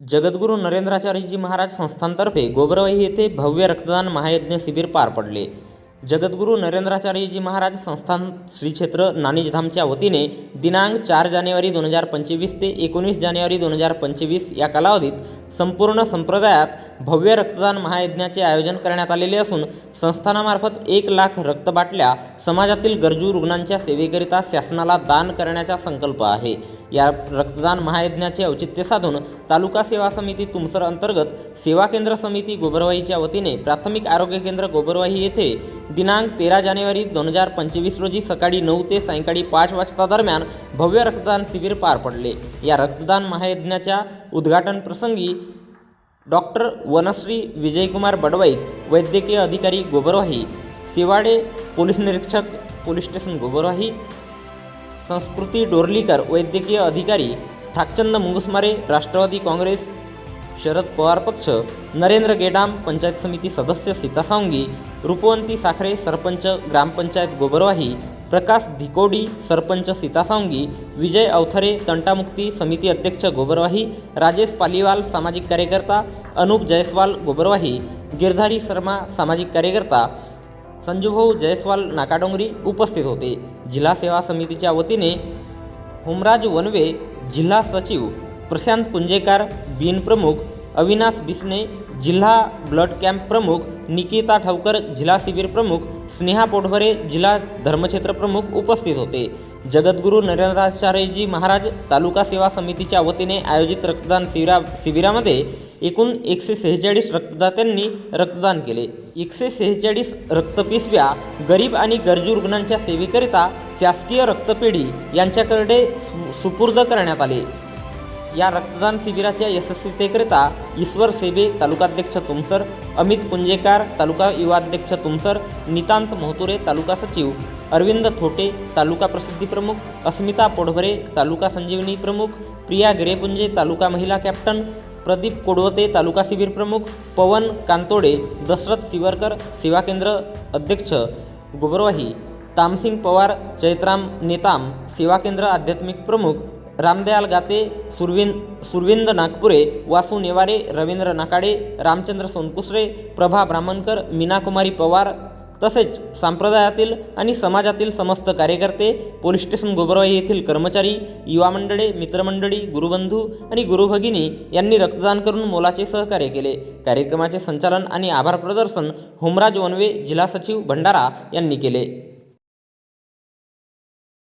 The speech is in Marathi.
जगद्गुरू नरेंद्राचार्यजी महाराज संस्थांतर्फे गोबरवाही येथे भव्य रक्तदान महायज्ञ शिबिर पार पडले. जगद्गुरू नरेंद्राचार्यजी महाराज संस्थान श्रीक्षेत्र नानीजधामच्या नाणीजधामच्या वतीने दिनांक चार जानेवारी दोन हजार पंचवीस ते एकोणीस जानेवारी दोन हजार पंचवीस या कालावधीत संपूर्ण संप्रदायात भव्य रक्तदान महायज्ञाचे आयोजन करण्यात आलेले असून संस्थानामार्फत एक लाख रक्तबाटल्या समाजातील गरजू रुग्णांच्या सेवेकरिता शासनाला दान करण्याचा संकल्प आहे. या रक्तदान महायज्ञाचे औचित्य साधून तालुका सेवा समिती तुमसर अंतर्गत सेवा केंद्र समिती गोबरवाहीच्या वतीने प्राथमिक आरोग्य केंद्र गोबरवाही येथे दिनांक तेरा जानेवारी दोन हजार पंचवीस रोजी सकाळी नऊ ते सायंकाळी पाच वाजता दरम्यान भव्य रक्तदान शिबिर पार पडले. या रक्तदान महायज्ञाच्या उद्घाटन प्रसंगी डॉक्टर वनश्री विजयकुमार बडवाईक वैद्यकीय अधिकारी गोबरवाही शिवाडे पोलीस निरीक्षक पोलीस स्टेशन गोबरवाही संस्कृती डोरलीकर वैद्यकीय अधिकारी ठाकचंद मुंगुसमारे राष्ट्रवादी काँग्रेस शरद पवार पक्ष नरेंद्र गेडाम पंचायत समिती सदस्य सीता सावंगी रूपवंती साखरे सरपंच ग्रामपंचायत गोबरवाही प्रकाश धिकोडी सरपंच सीता सावंगी विजय अवथरे तंटामुक्ती समिती अध्यक्ष गोबरवाही राजेश पालीवाल सामाजिक कार्यकर्ता अनुप जयस्वाल गोबरवाही गिरधारी शर्मा सामाजिक कार्यकर्ता संजूभाऊ जयस्वाल नाकाडोंगरी उपस्थित होते. जिल्हा सेवा समितीच्या वतीने होमराज वनवे जिल्हा सचिव प्रशांत पुंजेकार बिन प्रमुख अविनाश बिसने जिल्हा ब्लड कॅम्प प्रमुख निकिता ठावकर जिल्हा शिबिर प्रमुख स्नेहा पोटभरे जिल्हा धर्मक्षेत्र प्रमुख उपस्थित होते. जगद्गुरू नरेंद्राचार्यजी महाराज तालुका सेवा समितीच्या वतीने आयोजित रक्तदान शिबिरा शिबिरामध्ये एकूण एकशे सेहेचाळीस रक्तदात्यांनी रक्तदान केले. एकशे सेहेचाळीस रक्तपिशव्या गरीब आणि गरजू रुग्णांच्या सेवेकरिता शासकीय रक्तपेढी यांच्याकडे सु सुपूर्द करण्यात आले. या रक्तदान शिबिराच्या यशस्वीतेकरिता ईश्वर सेबे तालुकाध्यक्ष तुमसर अमित पुंजेकार तालुका युवाध्यक्ष तुमसर नितांत मोहतुरे तालुका सचिव अरविंद थोटे तालुका प्रसिद्धी प्रमुख अस्मिता पोढवरे तालुका संजीवनी प्रमुख प्रिया गिरेपुंजे तालुका महिला कॅप्टन प्रदीप कोडवते तालुका शिबिर प्रमुख पवन कांतोडे दशरथ शिवरकर सेवा केंद्र अध्यक्ष गोबरवाही तामसिंग पवार चैत्राम नेताम सेवा केंद्र आध्यात्मिक प्रमुख रामदयाल गाते सुरविंद सुरविंद नागपुरे वासू नेवारे रवींद्र नाकाडे रामचंद्र सोनकुसरे प्रभा ब्राह्मणकर मीनाकुमारी पवार तसेच संप्रदायातील आणि समाजातील समस्त कार्यकर्ते पोलीस स्टेशन गोबरवाई येथील कर्मचारी युवा मंडळे मित्रमंडळी गुरुबंधू आणि गुरुभगिनी यांनी रक्तदान करून मोलाचे सहकार्य केले. कार्यक्रमाचे संचालन आणि आभार प्रदर्शन होमराज वनवे जिल्हा सचिव भंडारा यांनी केले.